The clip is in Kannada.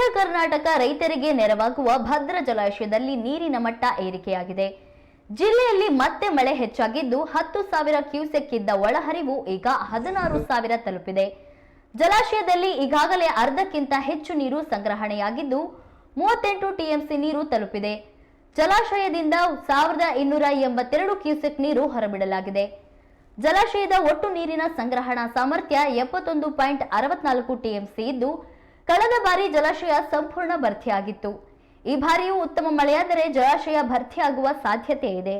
ಮಧ್ಯ ಕರ್ನಾಟಕ ರೈತರಿಗೆ ನೆರವಾಗುವ ಭದ್ರ ಜಲಾಶಯದಲ್ಲಿ ನೀರಿನ ಮಟ್ಟ ಏರಿಕೆಯಾಗಿದೆ. ಜಿಲ್ಲೆಯಲ್ಲಿ ಮತ್ತೆ ಮಳೆ ಹೆಚ್ಚಾಗಿದ್ದು ಹತ್ತು ಸಾವಿರ ಕ್ಯೂಸೆಕ್ ಇದ್ದ ಒಳಹರಿವು ಈಗ ಹದಿನಾರು ಸಾವಿರ ತಲುಪಿದೆ. ಜಲಾಶಯದಲ್ಲಿ ಈಗಾಗಲೇ ಅರ್ಧಕ್ಕಿಂತ ಹೆಚ್ಚು ನೀರು ಸಂಗ್ರಹಣೆಯಾಗಿದ್ದು ಮೂವತ್ತೆಂಟು ಟಿಎಂಸಿ ನೀರು ತಲುಪಿದೆ. ಜಲಾಶಯದಿಂದ ಸಾವಿರದ ಇನ್ನೂರ ಎಂಬತ್ತೆರಡು ಕ್ಯೂಸೆಕ್ ನೀರು ಹೊರಬಿಡಲಾಗಿದೆ. ಜಲಾಶಯದ ಒಟ್ಟು ನೀರಿನ ಸಂಗ್ರಹಣಾ ಸಾಮರ್ಥ್ಯ ಎಪ್ಪತ್ತೊಂದು ಪಾಯಿಂಟ್ ಅರವತ್ನಾಲ್ಕು ಟಿಎಂಸಿ ಇದ್ದು ಕಳೆದ ಬಾರಿ ಜಲಾಶಯ ಸಂಪೂರ್ಣ ಭರ್ತಿಯಾಗಿತ್ತು. ಈ ಬಾರಿಯೂ ಉತ್ತಮ ಮಳೆಯಾದರೆ ಜಲಾಶಯ ಭರ್ತಿಯಾಗುವ ಸಾಧ್ಯತೆ ಇದೆ.